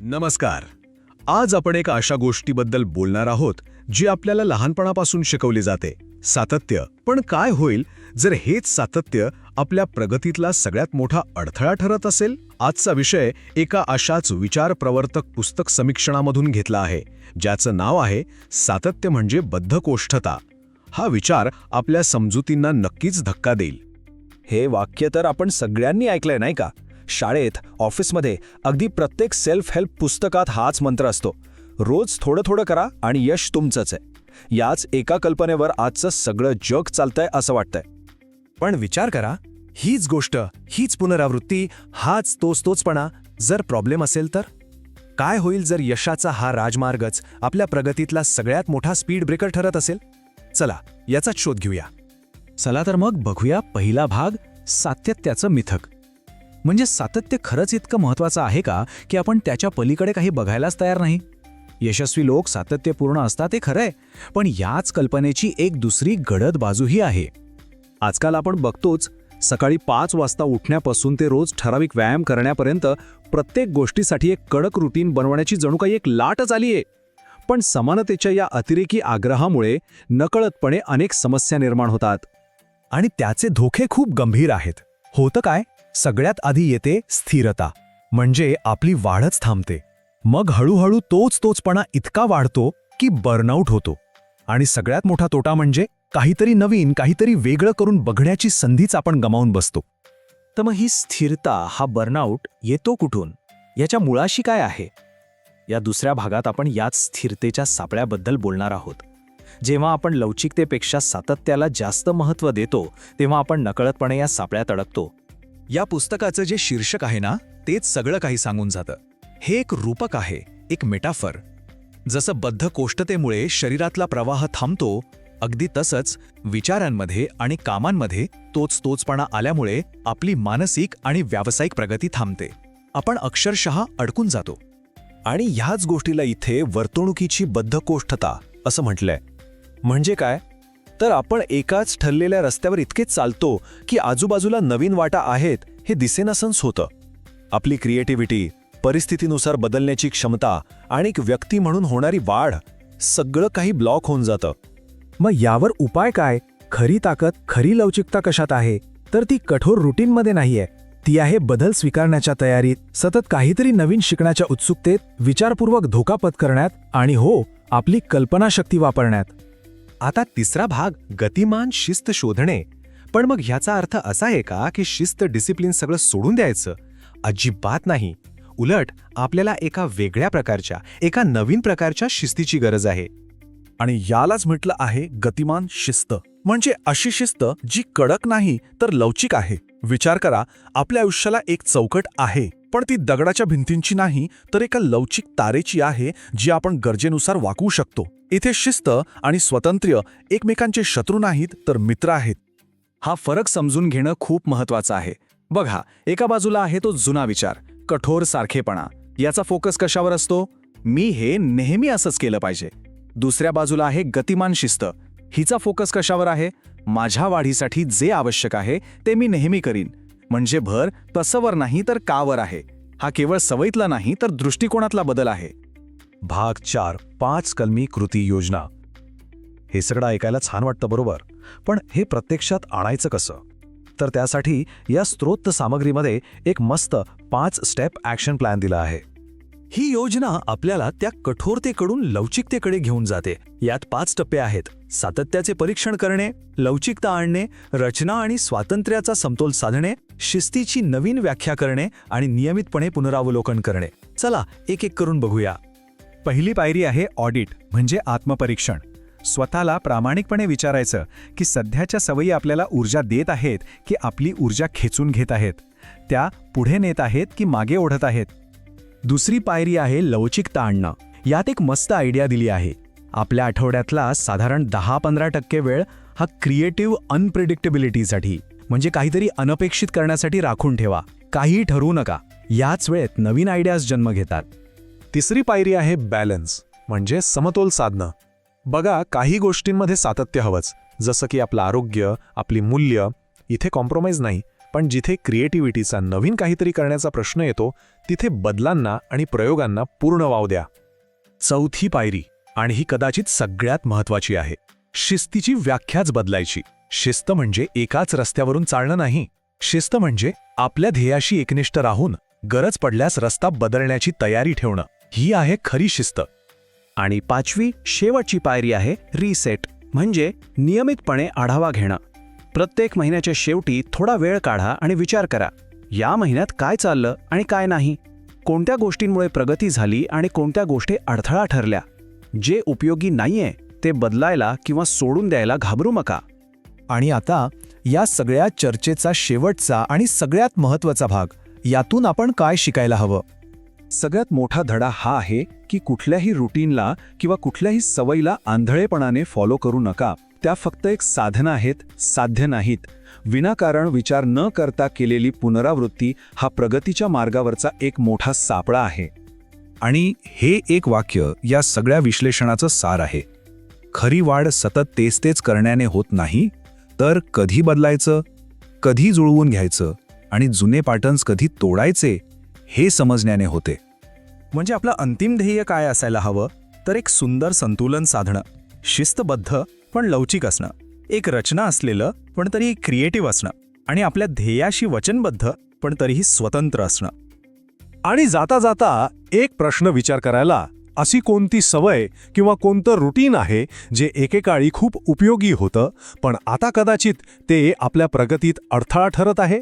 नमस्कार. आज आपण एका अशा गोष्टीबद्दल बोलणार आहोत जी आपल्याला लहानपणापासून शिकवली जाते. सातत्य. पण काय होईल जर हेच सातत्य आपल्या प्रगतीतला सगळ्यात मोठा अडथळा ठरत असेल? आजचा विषय एका अशाच विचार प्रवर्तक पुस्तक समीक्षणामधून घेतला आहे ज्याचं नाव आहे सातत्य म्हणजे बद्धकोष्ठता. हा विचार आपल्या समजुतींना नक्कीच धक्का देईल. हे वाक्य तर आपण सगळ्यांनी ऐकलंय नाही का? शाळेत ऑफिसमध्ये अगदी प्रत्येक सेल्फ हेल्प पुस्तकात हाच मंत्र असतो. रोज थोडं थोडं करा आणि यश तुमचंच आहे. याच एका कल्पनेवर आजचं सगळं जग चालतंय असं वाटतंय. पण विचार करा हीच गोष्ट हीच पुनरावृत्ती हाच तोच तोचपणा जर प्रॉब्लेम असेल तर? काय होईल जर यशाचा हा राजमार्गच आपल्या प्रगतीतला सगळ्यात मोठा स्पीड ब्रेकर ठरत असेल? चला याचाच शोध घेऊया. चला तर मग बघूया पहिला भाग सातत्याचं मिथक. म्हणजे सातत्य खरंच इतकं महत्वाचं आहे का की आपण त्याच्या पलीकडे काही बघायलाच तयार नाही? यशस्वी लोक सातत्यपूर्ण असतात हे खरंय पण याच कल्पनेची एक दुसरी गडद बाजूही आहे. आजकाल आपण बघतोच सकाळी पाच वाजता उठण्यापासून ते रोज ठराविक व्यायाम करण्यापर्यंत प्रत्येक गोष्टीसाठी एक कडक रुटीन बनवण्याची जणू काही एक लाटच आली आहे. पण समानतेच्या या अतिरेकी आग्रहामुळे नकळतपणे अनेक समस्या निर्माण होतात. आणि त्याचे धोके खूप गंभीर आहेत. होतं काय? सगळ्यात आधी येते स्थिरता. म्हणजे आपली वाढच थांबते. मग हळूहळू तोच तोचपणा इतका वाढतो की बर्नआउट होतो. आणि सगळ्यात मोठा तोटा म्हणजे काहीतरी नवीन काहीतरी वेगळं करून बघण्याची संधीच आपण गमावून बसतो. तर मग ही स्थिरता हा बर्नआउट येतो कुठून? याच्या मुळाशी काय आहे? या दुसऱ्या भागात आपण याच स्थिरतेच्या सापळ्याबद्दल बोलणार आहोत. जेव्हा आपण लवचिकतेपेक्षा सातत्याला जास्त महत्त्व देतो तेव्हा आपण नकळतपणे या सापळ्यात अडकतो. या पुस्तकाचं जे शीर्षक आहे ना तेच सगळं काही सांगून जातं. हे एक रूपक आहे एक मेटाफर. जसं बद्धकोष्ठतेमुळे शरीरातला प्रवाह थांबतो अगदी तसंच विचारांमध्ये आणि कामांमध्ये तोच तोचपणा आल्यामुळे आपली मानसिक आणि व्यावसायिक प्रगती थांबते. आपण अक्षरशः अडकून जातो. आणि ह्याच गोष्टीला इथे वर्तणुकीची बद्धकोष्ठता असं म्हटलंय. म्हणजे काय? तर आपण एकाच ठरलेल्या रस्त्यावर इतकेच चालतो की आजूबाजूला नवीन वाटा आहेत हे दिसेनासन्स होतं. आपली क्रिएटिव्हिटी परिस्थितीनुसार बदलण्याची क्षमता आणि एक व्यक्ती म्हणून होणारी वाढ सगळं काही ब्लॉक होऊन जातं. मग यावर उपाय काय? खरी ताकद खरी लवचिकता कशात आहे? तर ती कठोर रुटीनमध्ये नाहीये. ती आहे बदल स्वीकारण्याच्या तयारीत सतत काहीतरी नवीन शिकण्याच्या उत्सुकतेत विचारपूर्वक धोका पत्करण्यात आणि हो आपली कल्पनाशक्ती वापरण्यात. आता तिसरा भाग गतिमान शिस्त शोधणे. पण मग ह्याचा अर्थ असा आहे का की शिस्त डिसिप्लिन सगळं सोडून द्यायचं? अजिबात नाही. उलट आपल्याला एका वेगळ्या प्रकारच्या एका नवीन प्रकारच्या शिस्तीची गरज आहे. आणि यालाच म्हटलं आहे गतिमान शिस्त. म्हणजे अशी शिस्त जी कडक नाही तर लवचिक आहे. विचार करा आपल्या आयुष्याला एक चौकट आहे. पण ती दगडाच्या भिंतींची नाही तर एका लवचिक तारेची आहे जी आपण गरजेनुसार वाकवू शकतो. इथे शिस्त आणि स्वतंत्र्य एकमेकांचे शत्रू नाहीत तर मित्र आहेत. हा फरक समजून घेणं खूप महत्वाचं आहे. बघा एका बाजूला आहे तो जुना विचार कठोर सारखेपणा. याचा फोकस कशावर असतो? मी हे नेहमी असंच केलं पाहिजे. दुसऱ्या बाजूला आहे गतिमान शिस्त. हिचा फोकस कशावर आहे? माझ्या वाढीसाठी जे आवश्यक आहे ते मी नेहमी करीन. म्हणजे भर तसंवर नाही तर कावर आहे. हा केवळ सवयीतला नाही तर दृष्टिकोनातला बदल आहे. भाग चार पाच कलमी कृती योजना. हे सगळं ऐकायला छान वाटतं बरोबर पण हे प्रत्यक्षात आणायचं कसं? तर त्यासाठी या स्त्रोत सामग्रीमध्ये एक मस्त पाच स्टेप ॲक्शन प्लॅन दिला आहे. ही योजना आपल्याला त्या कठोरतेकडून लवचिकतेकडे घेऊन जाते. यात पाच टप्पे आहेत. सातत्याचे परीक्षण करणे लवचिकता आणणे रचना आणि स्वातंत्र्याचा समतोल साधणे शिस्तीची नवीन व्याख्या करणे आणि नियमितपणे पुनरावलोकन करणे. चला एक एक करून बघूया. पहिली पायरी आहे ऑडिट म्हणजे आत्मपरीक्षण. स्वतःला प्रामाणिकपणे विचारायचं की सध्याच्या सवयी आपल्याला ऊर्जा देत आहेत की आपली ऊर्जा खेचून घेत आहेत? त्या पुढे नेत आहेत की मागे ओढत आहेत? दुसरी पायरी आहे लवचिकता आणणं. यात एक मस्त आयडिया दिली आहे. आपल्या आठवड्यातला साधारण दहा पंधरा टक्के वेळ हा क्रिएटिव्ह अनप्रिडिक्टेबिलिटीसाठी म्हणजे काहीतरी अनपेक्षित करण्यासाठी राखून ठेवा. काहीही ठरवू नका. याच वेळेत नवीन आयडियाज जन्म घेतात. तिसरी पायरी आहे बॅलन्स म्हणजे समतोल साधणं. बघा काही गोष्टींमध्ये सातत्य हवंच. जसं की आपलं आरोग्य आपली मूल्य इथे कॉम्प्रोमाइज नाही. पण जिथे क्रिएटिव्हिटीचा नवीन काहीतरी करण्याचा प्रश्न येतो तिथे बदलांना आणि प्रयोगांना पूर्ण वाव द्या. चौथी पायरी आणि ही कदाचित सगळ्यात महत्वाची आहे. शिस्तीची व्याख्याच बदलायची. शिस्त म्हणजे एकाच रस्त्यावरून चालणं नाही. शिस्त म्हणजे आपल्या ध्येयाशी एकनिष्ठ राहून गरज पडल्यास रस्ता बदलण्याची तयारी ठेवणं. ही आहे खरी शिस्त. आणि पाचवी शेवटची पायरी आहे रिसेट म्हणजे नियमितपणे आढावा घेणं. प्रत्येक महिन्याच्या शेवटी थोडा वेळ काढा आणि विचार करा या महिन्यात काय चाललं आणि काय नाही? कोणत्या गोष्टींमुळे प्रगती झाली आणि कोणत्या गोष्टी अडथळा ठरल्या? जे उपयोगी नाहीये ते बदलायला किंवा सोडून द्यायला घाबरू नका. आणि आता या सगळ्या चर्चेचा शेवटचा आणि सगळ्यात महत्त्वाचा भाग यातून आपण काय शिकायला हवं? सगळ्यात मोठा धडा हा आहे की कुठल्याही रुटीनला किंवा कुठल्याही सवयीला आंधळेपणाने फॉलो करू नका. त्या फक्त एक साधनं आहेत साध्य नाहीत. विनाकारण विचार न करता केलेली पुनरावृत्ती हा प्रगतीच्या मार्गावरचा एक मोठा सापळा आहे. आणि हे एक वाक्य या सगळ्या विश्लेषणाचं सार आहे. खरी वाढ सतत तेच तेच करण्याने होत नाही तर कधी बदलायचं कधी जुळवून घ्यायचं आणि जुने पॅटर्न्स कधी तोडायचे हे समजण्याने होते. म्हणजे आपलं अंतिम ध्येय काय असायला हवं? तर एक सुंदर संतुलन साधणं शिस्तबद्ध पण लवचिक असणं एक रचना असलेलं पण तरी क्रिएटिव्ह असणं आणि आपल्या ध्येयाशी वचनबद्ध पण तरीही स्वतंत्र असणं. आणि जाता जाता एक प्रश्न विचार करायला अशी कोणती सवय किंवा कोणतं रुटीन आहे जे एकेकाळी खूप उपयोगी होतं पण आता कदाचित ते आपल्या प्रगतीत अडथळा ठरत आहे?